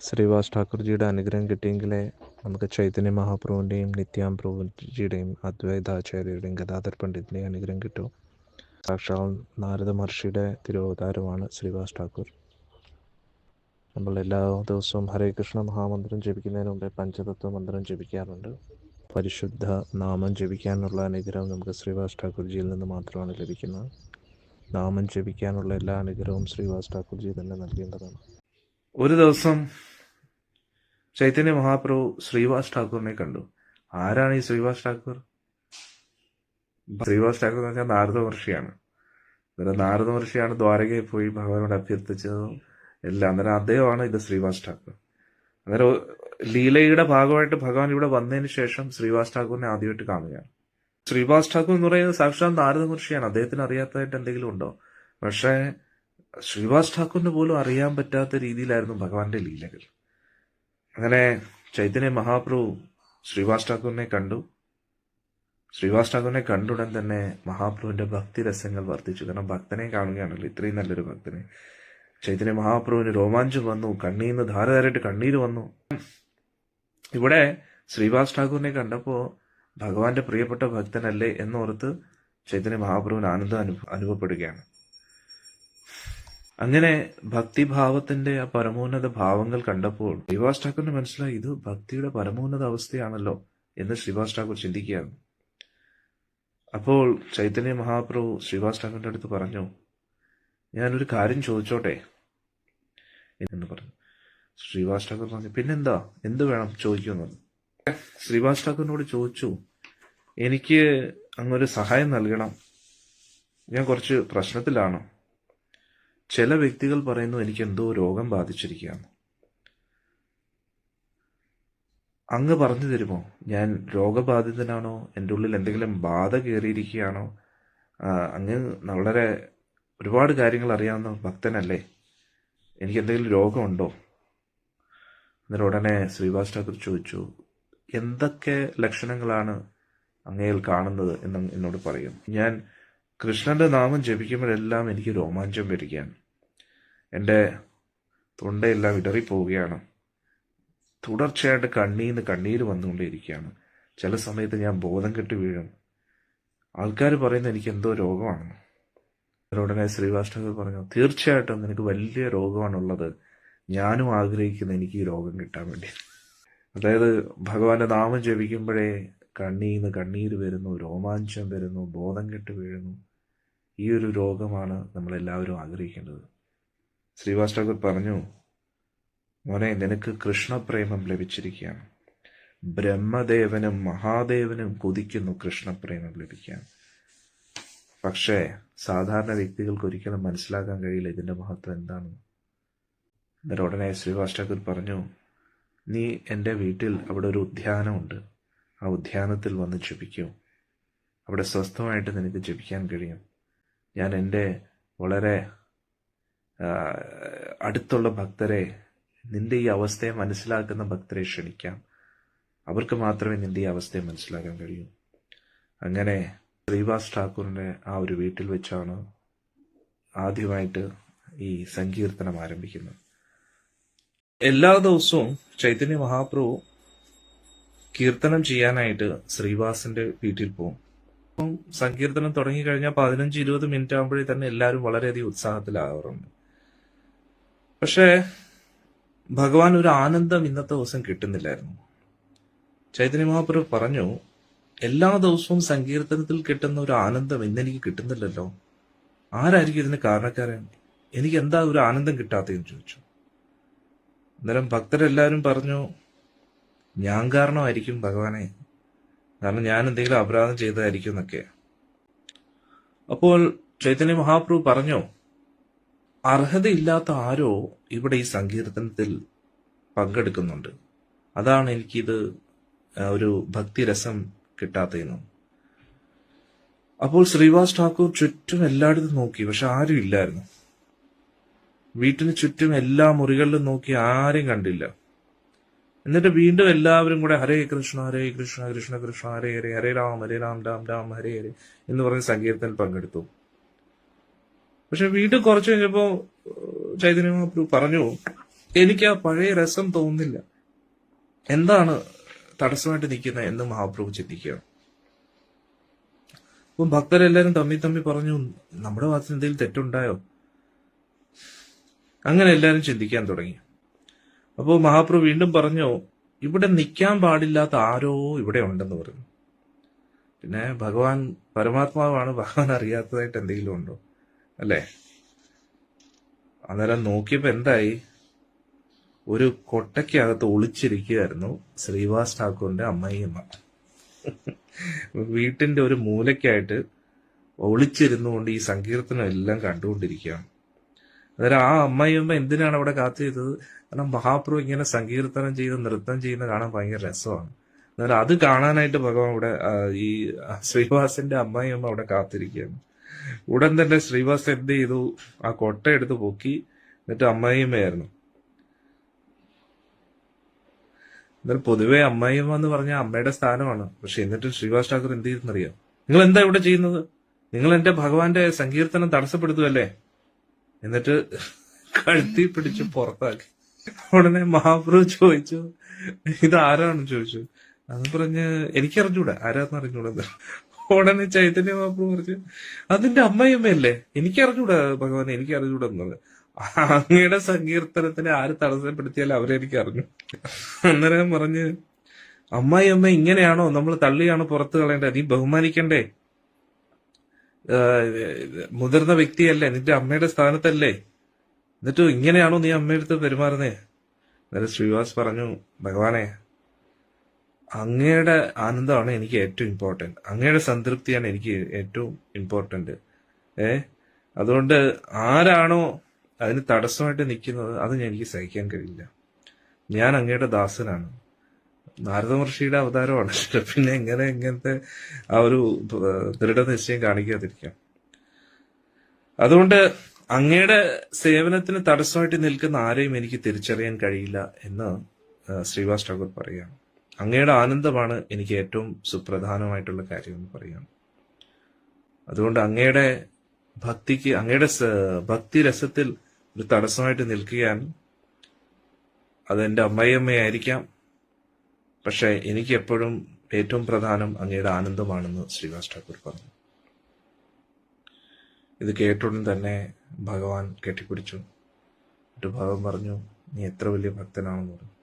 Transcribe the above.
ശ്രീവാസ് ഠാക്കൂർജിയുടെ അനുഗ്രഹം കിട്ടിയെങ്കിലേ നമുക്ക് ചൈതന്യ മഹാപ്രഭുവിന്റെയും നിത്യാം പ്രഭുജിയുടെയും അദ്വൈതാചാര്യരുടെയും ഗതാഗത പണ്ഡിറ്റിന്റെയും അനുഗ്രഹം കിട്ടും. സാക്ഷാൽ നാരദ മഹർഷിയുടെ തിരുവതാരമാണ് ശ്രീവാസ് ഠാക്കൂർ. നമ്മൾ എല്ലാ ദിവസവും ഹരേ കൃഷ്ണ മഹാമന്ത്രം ജപിക്കുന്നതിന് മുമ്പേ പഞ്ചതത്വ മന്ത്രം ജപിക്കാറുണ്ട്. പരിശുദ്ധ നാമം ജപിക്കാനുള്ള അനുഗ്രഹം നമുക്ക് ശ്രീവാസ് ഠാക്കൂർജിയിൽ നിന്ന് മാത്രമാണ് ലഭിക്കുന്നത്. നാമം ജപിക്കാനുള്ള എല്ലാ അനുഗ്രഹവും ശ്രീവാസ് ഠാക്കൂർജി തന്നെ നൽകേണ്ടതാണ്. ഒരു ദിവസം ചൈതന്യ മഹാപ്രഭു ശ്രീവാസ് ഠാക്കൂറിനെ കണ്ടു. ആരാണ് ഈ ശ്രീവാസ് ഠാക്കൂർ? ശ്രീവാസ് ഠാക്കൂർ എന്ന് വെച്ചാൽ നാരദ മഹർഷിയാണ്. അന്നേരം നാരദ മഹർഷിയാണ് ദ്വാരകയിൽ പോയി ഭഗവാനോട് അഭ്യർത്ഥിച്ചതും എല്ലാം. അന്നേരം അദ്ദേഹമാണ് ഇത് ശ്രീവാസ് ഠാക്കൂർ. അന്നേരം ലീലയുടെ ഭാഗമായിട്ട് ഭഗവാൻ ഇവിടെ വന്നതിന് ശേഷം ശ്രീവാസ് ഠാക്കൂറിനെ ആദ്യമായിട്ട് കാണുകയാണ്. ശ്രീവാസ് ഠാക്കൂർ എന്ന് പറയുന്നത് സാക്ഷാത് നാരദ മഹർഷിയാണ്. അദ്ദേഹത്തിന് അറിയാത്തതായിട്ട് എന്തെങ്കിലും ഉണ്ടോ? പക്ഷേ ശ്രീവാസ് ഠാക്കൂറിന് പോലും അറിയാൻ പറ്റാത്ത രീതിയിലായിരുന്നു ഭഗവാന്റെ ലീലകൾ. അങ്ങനെ ചൈതന്യ മഹാപ്രഭു ശ്രീവാസ് ഠാക്കൂറിനെ കണ്ടു. ശ്രീവാസ് ഠാക്കൂറിനെ കണ്ടുടൻ തന്നെ മഹാപ്രഭുവിന്റെ ഭക്തി രസങ്ങൾ വർദ്ധിച്ചു. കാരണം ഭക്തനെ കാണുകയാണല്ലോ ഇത്രയും നല്ലൊരു ഭക്തനെ. ചൈതന്യ മഹാപ്രഭുവിന് രോമാഞ്ചം വന്നു കണ്ണീന്ന് ധാരധാരായിട്ട് കണ്ണീര് വന്നു. ഇവിടെ ശ്രീവാസ് ഠാക്കൂറിനെ കണ്ടപ്പോ ഭഗവാന്റെ പ്രിയപ്പെട്ട ഭക്തനല്ലേ എന്നോർത്ത് ചൈതന്യ മഹാപ്രഭുവിന് ആനന്ദം അനുഭ അനുഭവപ്പെടുകയാണ്. അങ്ങനെ ഭക്തിഭാവത്തിന്റെ ആ പരമോന്നത ഭാവങ്ങൾ കണ്ടപ്പോൾ ശ്രീവാസ് ഠാക്കൂറിന് മനസ്സിലായി ഇത് ഭക്തിയുടെ പരമോന്നത അവസ്ഥയാണല്ലോ എന്ന് ശ്രീവാസ് ഠാക്കൂർ ചിന്തിക്കുകയാണ്. അപ്പോൾ ചൈതന്യ മഹാപ്രഭു ശ്രീവാസ് ഠാക്കൂറിന്റെ അടുത്ത് പറഞ്ഞു ഞാനൊരു കാര്യം ചോദിച്ചോട്ടെ എന്ന് പറഞ്ഞു. ശ്രീവാസ് ഠാക്കൂർ പറഞ്ഞു പിന്നെന്താ? എന്ത് വേണം? ചോദിക്കുമെന്ന് പറഞ്ഞു. ശ്രീവാസ് ഠാക്കൂറിനോട് ചോദിച്ചു എനിക്ക് അങ്ങൊരു സഹായം നൽകണം. ഞാൻ കുറച്ച് പ്രശ്നത്തിലാണ്. ചില വ്യക്തികൾ പറയുന്നു എനിക്ക് എന്തോ രോഗം ബാധിച്ചിരിക്കുകയാണ്. അങ്ങ് പറഞ്ഞു തരുമോ? ഞാൻ രോഗബാധിതനാണോ? എന്റെ ഉള്ളിൽ എന്തെങ്കിലും ബാധ കയറിയിരിക്കുകയാണോ? അങ്ങ് വളരെ ഒരുപാട് കാര്യങ്ങൾ അറിയാവുന്ന ഭക്തനല്ലേ? എനിക്ക് എന്തെങ്കിലും രോഗമുണ്ടോ? എന്നിട്ട് ഉടനെ ഠാക്കൂർ ചോദിച്ചു എന്തൊക്കെ ലക്ഷണങ്ങളാണ് അങ്ങയിൽ കാണുന്നത്? എന്ന് എന്നോട് പറയും. ഞാൻ കൃഷ്ണന്റെ നാമം ജപിക്കുമ്പോഴെല്ലാം എനിക്ക് രോമാഞ്ചം വരികയാണ്. എന്റെ തൊണ്ടയെല്ലാം ഇടറിപ്പോവുകയാണ് തുടർച്ചയായിട്ട് കണ്ണീന്ന് കണ്ണീര് വന്നുകൊണ്ടേയിരിക്കുകയാണ്. ചില സമയത്ത് ഞാൻ ബോധം കെട്ട് വീഴും. ആൾക്കാർ പറയുന്നത് എനിക്ക് എന്തോ രോഗമാണ്. ഉടനെ ശ്രീവാസ് പറഞ്ഞു തീർച്ചയായിട്ടും നിനക്ക് വലിയ രോഗമാണുള്ളത്. ഞാനും ആഗ്രഹിക്കുന്ന എനിക്ക് ഈ രോഗം കിട്ടാൻ വേണ്ടി. അതായത് ഭഗവാന്റെ നാമം ജപിക്കുമ്പോഴേ കണ്ണീന്ന് കണ്ണീര് വരുന്നു രോമാഞ്ചം വരുന്നു ബോധം കെട്ട് വീഴുന്നു. ഈ ഒരു രോഗമാണ് നമ്മളെല്ലാവരും ആഗ്രഹിക്കേണ്ടത്. ശ്രീവാസ് ഠാക്കൂർ പറഞ്ഞു മോനെ നിനക്ക് കൃഷ്ണപ്രേമം ലഭിച്ചിരിക്കുകയാണ്. ബ്രഹ്മദേവനും മഹാദേവനും കൊതിക്കുന്നു കൃഷ്ണപ്രേമം ലഭിക്കാൻ. പക്ഷേ സാധാരണ വ്യക്തികൾക്ക് ഒരിക്കലും മനസ്സിലാക്കാൻ കഴിയില്ല ഇതിന്റെ മഹത്വം എന്താണ്. എന്നിട്ട് ഉടനെ ശ്രീവാസ് ഠാക്കൂർ പറഞ്ഞു നീ എന്റെ വീട്ടിൽ അവിടെ ഒരു ഉദ്യാനമുണ്ട്. ആ ഉദ്യാനത്തിൽ വന്ന് ജപിക്കൂ. അവിടെ സ്വസ്ഥമായിട്ട് നിനക്ക് ജപിക്കാൻ കഴിയും. ഞാൻ എന്റെ വളരെ അടുത്തുള്ള ഭക്തരെ നിന്റെ ഈ അവസ്ഥയെ മനസ്സിലാക്കുന്ന ഭക്തരെ ക്ഷണിക്കാം. അവർക്ക് മാത്രമേ നിന്റെ ഈ അവസ്ഥയെ മനസ്സിലാക്കാൻ കഴിയൂ. അങ്ങനെ ശ്രീവാസ് ഠാക്കൂറിന്റെ ആ ഒരു വീട്ടിൽ വെച്ചാണ് ആദ്യമായിട്ട് ഈ സങ്കീർത്തനം ആരംഭിക്കുന്നത്. എല്ലാ ദിവസവും ചൈതന്യ മഹാപ്രഭു കീർത്തനം ചെയ്യാനായിട്ട് ശ്രീവാസിന്റെ വീട്ടിൽ പോകും. അപ്പം സങ്കീർത്തനം തുടങ്ങി കഴിഞ്ഞാൽ പതിനഞ്ച് ഇരുപത് മിനിറ്റ് ആകുമ്പോഴേ തന്നെ എല്ലാവരും വളരെയധികം ഉത്സാഹത്തിലാവാറുണ്ട്. പക്ഷേ ഭഗവാൻ ഒരു ആനന്ദം ഇന്നത്തെ ദിവസം കിട്ടുന്നില്ലായിരുന്നു. ചൈതന്യ മഹാപ്രഭു പറഞ്ഞു എല്ലാ ദിവസവും സങ്കീർത്തനത്തിൽ കിട്ടുന്ന ഒരു ആനന്ദം ഇന്നെനിക്ക് കിട്ടുന്നില്ലല്ലോ. ആരായിരിക്കും ഇതിന് കാരണക്കാരൻ? എനിക്ക് എന്താ ഒരു ആനന്ദം കിട്ടാത്തതെന്ന് ചോദിച്ചു. അന്നേരം ഭക്തരെല്ലാവരും പറഞ്ഞു ഞാൻ കാരണമായിരിക്കും ഭഗവാനെ. കാരണം ഞാൻ എന്തെങ്കിലും അപരാധം ചെയ്തതായിരിക്കും എന്നൊക്കെ. അപ്പോൾ ചൈതന്യ മഹാപ്രഭു പറഞ്ഞു അർഹതയില്ലാത്ത ആരോ ഇവിടെ ഈ സങ്കീർത്തനത്തിൽ പങ്കെടുക്കുന്നുണ്ട്. അതാണ് എനിക്കിത് ഒരു ഭക്തിരസം കിട്ടാത്തതെന്നും. അപ്പോൾ ശ്രീവാസ് ഠാക്കൂർ ചുറ്റും എല്ലായിടത്തും നോക്കി പക്ഷെ ആരും ഇല്ലായിരുന്നു. വീട്ടിന് ചുറ്റും എല്ലാ മുറികളിലും നോക്കി ആരെയും കണ്ടില്ല. എന്നിട്ട് വീണ്ടും എല്ലാവരും കൂടെ ഹരേ കൃഷ്ണ ഹരേ കൃഷ്ണ കൃഷ്ണ കൃഷ്ണ ഹരേ ഹരേ ഹരേ രാം ഹരേ രാം രാം രാം ഹരേ ഹരേ എന്ന് പറഞ്ഞ് സങ്കീർത്തനം പങ്കെടുത്തു. പക്ഷെ വീണ്ടും കുറച്ച് കഴിഞ്ഞപ്പോ ചൈതന്യ പറഞ്ഞു എനിക്ക് ആ പഴയ രസം തോന്നുന്നില്ല. എന്താണ് തടസ്സമായിട്ട് നിൽക്കുന്നത് എന്ന് മഹാപ്രഭു ചിന്തിക്കുകയാണ്. അപ്പം ഭക്തരെല്ലാരും തമ്മി തമ്മി പറഞ്ഞു നമ്മുടെ ഭാഗത്ത് എന്തെങ്കിലും തെറ്റുണ്ടായോ? അങ്ങനെ എല്ലാരും ചിന്തിക്കാൻ തുടങ്ങി. അപ്പോൾ മഹാപ്രഭു വീണ്ടും പറഞ്ഞു ഇവിടെ നിൽക്കാൻ പാടില്ലാത്ത ആരോ ഇവിടെ ഉണ്ടെന്ന് പറഞ്ഞു. പിന്നെ ഭഗവാൻ പരമാത്മാവാണ് ഭഗവാൻ അറിയാത്തതായിട്ട് എന്തെങ്കിലും ഉണ്ടോ? അല്ലേ? അന്നേരം നോക്കിയപ്പോൾ എന്തായി? ഒരു കൊട്ടയ്ക്കകത്ത് ഒളിച്ചിരിക്കുകയായിരുന്നു ശ്രീവാസ് ഠാക്കൂറിന്റെ അമ്മയമ്മ. വീട്ടിന്റെ ഒരു മൂലയ്ക്കായിട്ട് ഒളിച്ചിരുന്നുകൊണ്ട് ഈ സങ്കീർത്തനം എല്ലാം കണ്ടുകൊണ്ടിരിക്കുകയാണ്. അന്നേരം ആ അമ്മയമ്മ എന്തിനാണ് അവിടെ കാത്തു ചെയ്തത്? കാരണം മഹാപ്രഭു ഇങ്ങനെ സങ്കീർത്തനം ചെയ്ത് നൃത്തം ചെയ്യുന്ന കാണാൻ ഭയങ്കര രസമാണ്. അന്നേരം അത് കാണാനായിട്ട് ഭഗവാൻ ഇവിടെ ഈ ശ്രീവാസിന്റെ അമ്മയും അവിടെ കാത്തിരിക്കുകയാണ്. ഉടൻ തന്നെ ശ്രീവാസ് എന്ത് ചെയ്തു? ആ കൊട്ട എടുത്ത് പൊക്കി എന്നിട്ട് അമ്മയുമ്മയായിരുന്നു എന്നാൽ പൊതുവെ അമ്മായിയമ്മ എന്ന് പറഞ്ഞാൽ അമ്മയുടെ സ്ഥാനമാണ്. പക്ഷെ എന്നിട്ടും ശ്രീവാസ് ഠാക്കൂർ എന്ത് ചെയ്തെന്നറിയാം? നിങ്ങൾ എന്താ ഇവിടെ ചെയ്യുന്നത്? നിങ്ങൾ എന്റെ ഭഗവാന്റെ സങ്കീർത്തനം തടസ്സപ്പെടുത്തുമല്ലേ എന്നിട്ട് കഴുത്തി പിടിച്ച് പുറത്താക്കി. ഉടനെ മഹാപ്രഭു ചോദിച്ചു ഇത് ആരാണ് ചോദിച്ചു. അത് പറഞ്ഞ് എനിക്കറിഞ്ഞൂടെ ആരാന്ന് അറിഞ്ഞൂടാ ഉടനെ ചൈതന്യ മഹാപ്രഭു പറഞ്ഞു അതിന്റെ അമ്മയമ്മയല്ലേ? എനിക്കറിഞ്ഞൂടെ ഭഗവാൻ എനിക്ക് അറിഞ്ഞൂടാ എന്നത് അങ്ങയുടെ സങ്കീർത്തനത്തിന് ആര് തടസ്സപ്പെടുത്തിയാലും അവരെനിക്ക് അറിഞ്ഞു അന്നേരം പറഞ്ഞ് അമ്മായി അമ്മ ഇങ്ങനെയാണോ? നമ്മൾ തള്ളിയാണോ പുറത്ത് കളയേണ്ടത്. നീ ബഹുമാനിക്കണ്ടേ? മുതിർന്ന വ്യക്തിയല്ലേ നിന്റെ അമ്മയുടെ സ്ഥാനത്തല്ലേ. എന്നിട്ട് ഇങ്ങനെയാണോ നീ അമ്മയെടുത്ത് പെരുമാറുന്നേ? അന്നേരം ശ്രീവാസ് പറഞ്ഞു ഭഗവാനെ അങ്ങയുടെ ആനന്ദമാണ് എനിക്ക് ഏറ്റവും ഇമ്പോർട്ടന്റ് അങ്ങയുടെ സംതൃപ്തിയാണ് എനിക്ക് ഏറ്റവും ഇമ്പോർട്ടന്റ് ഏ അതുകൊണ്ട് ആരാണോ അതിന് തടസ്സമായിട്ട് നിൽക്കുന്നത് അത് എനിക്ക് സഹിക്കാൻ കഴിയില്ല. ഞാൻ അങ്ങയുടെ ദാസനാണ്. നാരദ മഹർഷിയുടെ അവതാരമാണ്. പിന്നെ എങ്ങനെ ഇങ്ങനത്തെ ആ ഒരു ദൃഢനിശ്ചയം കാണിക്കാതിരിക്കാം. അതുകൊണ്ട് അങ്ങയുടെ സേവനത്തിന് തടസ്സമായിട്ട് നിൽക്കുന്ന ആരെയും എനിക്ക് തിരിച്ചറിയാൻ കഴിയില്ല എന്ന് ശ്രീവാസ് ഠാക്കൂർ പറയുകയാണ്. അങ്ങയുടെ ആനന്ദമാണ് എനിക്ക് ഏറ്റവും സുപ്രധാനമായിട്ടുള്ള കാര്യം എന്ന് പറയുകയാണ്. അതുകൊണ്ട് അങ്ങയുടെ ഭക്തിക്ക് അങ്ങയുടെ ഭക്തി രസത്തിൽ ഒരു തടസ്സമായിട്ട് നിൽക്കുകയാണ് അതെന്റെ അമ്മയമ്മയായിരിക്കാം. പക്ഷെ എനിക്ക് എപ്പോഴും ഏറ്റവും പ്രധാനം അങ്ങയുടെ ആനന്ദമാണെന്ന് ശ്രീവാസ് ഠാക്കൂർ പറഞ്ഞു. ഇത് കേട്ടുടൻ തന്നെ ഭഗവാൻ കെട്ടിപ്പിടിച്ചു. എന്നിട്ട് ഭഗവാൻ പറഞ്ഞു നീ എത്ര വലിയ ഭക്തനാണെന്ന് പറഞ്ഞു.